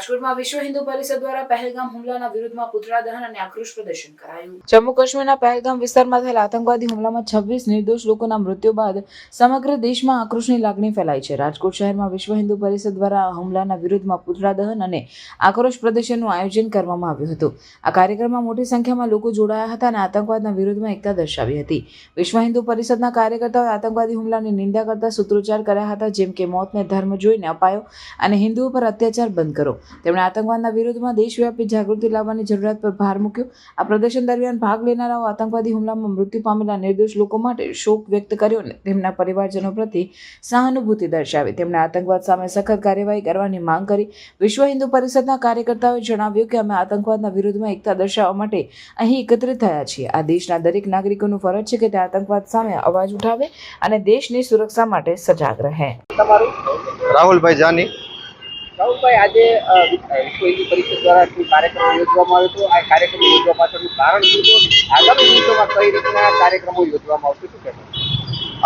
રાજકોટમાં વિશ્વ હિન્દુ પરિષદ દ્વારા પહેલગામ હુમલાના વિરુદ્ધમાં પુતળા દહન અને આક્રોશ પ્રદર્શન કરાયું. જમ્મુ કાશ્મીરના પહેલગામ વિસ્તારમાં થયેલા આતંકવાદી હુમલામાં છવ્વીસ નિર્દોષ લોકોના મૃત્યુ બાદ સમગ્ર દેશમાં આક્રોશની લાગણી ફેલાઈ છે. રાજકોટ શહેરમાં વિશ્વ હિન્દુ પરિષદ દ્વારા હુમલાના વિરુદ્ધમાં પુતળા દહન અને આક્રોશ પ્રદર્શનનું આયોજન કરવામાં આવ્યું હતું. આ કાર્યક્રમમાં મોટી સંખ્યામાં લોકો જોડાયા હતા અને આતંકવાદના વિરોધમાં એકતા દર્શાવી હતી. વિશ્વ હિન્દુ પરિષદના કાર્યકર્તાઓએ આતંકવાદી હુમલાની નિંદા કરતા સૂત્રોચ્ચાર કર્યા હતા, જેમ કે મોતને ધર્મ જોઈને અપાયો અને હિન્દુઓ પર અત્યાચાર બંધ કરો. તેમણે આતંકવાદના વિરોધમાં દેશવ્યાપી જાગૃતિ લાવવાની જરૂરિયાત પર ભાર મૂક્યો. આ પ્રદર્શન દરમિયાન ભાગ લેનારાઓ આતંકવાદી હુમલામાં મૃત્યુ પામેલા નિર્દોષ લોકો માટે શોક વ્યક્ત કર્યો અને તેમના પરિવારજનો પ્રતિ સહાનુભૂતિ દર્શાવી. તેમણે આતંકવાદ સામે સખત કાર્યવાહી કરવાની માંગ કરી. વિશ્વ હિન્દુ પરિષદના કાર્યકર્તાઓએ જણાવ્યું કે અમે આતંકવાદના વિરોધમાં એકતા દર્શાવવા માટે અહીં એકત્રિત થયા છીએ. આ દેશના દરેક નાગરિકોનું ફરજ છે કે તે આતંકવાદ સામે અવાજ ઉઠાવે અને દેશની સુરક્ષા માટે સજાગ રહે. તમારું? રાહુલભાઈ જાની. રાહુલભાઈ આજે વિશ્વ હિન્દુ પરિષદ દ્વારા જે કાર્યક્રમ યોજવામાં આવ્યો હતો. આ કાર્યક્રમ યોજવા પાછળનું કારણ શું હતું? આગામી દિવસોમાં કઈ રીતના કાર્યક્રમો યોજવામાં આવશે? શું કહેશો?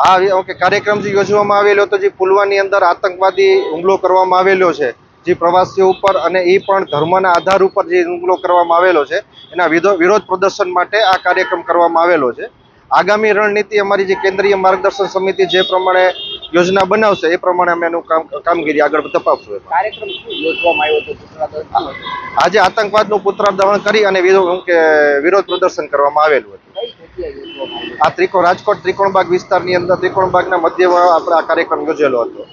આ ઓકે. કાર્યક્રમ જે યોજવામાં આવેલો હતો, જે પુલવાની અંદર આતંકવાદી હુમલો કરવામાં આવેલો છે, જે પ્રવાસીઓ ઉપર અને એ પણ ધર્મના આધાર ઉપર જે હુમલો કરવામાં આવેલો છે, એના વિરોધ પ્રદર્શન માટે આ કાર્યક્રમ કરવામાં આવેલો છે. આગામી રણનીતિ અમારી જે કેન્દ્રીય માર્ગદર્શન સમિતિ જે પ્રમાણે યોજના બનાવશે એ પ્રમાણે અમે એનું કામ કામગીરી આગળ તપાવશું એમાં. કાર્યક્રમ શું યોજવામાં આવ્યો હતો? પુતળા દહન આજે આતંકવાદનું પુત્ર દહન કરી અને કે વિરોધ પ્રદર્શન કરવામાં આવેલું હતું. આ ત્રિકોણ રાજકોટ ત્રિકોણબાગ વિસ્તારની અંદર ત્રિકોણબાગના મધ્યમાં આપણે આ કાર્યક્રમ યોજેલો હતો.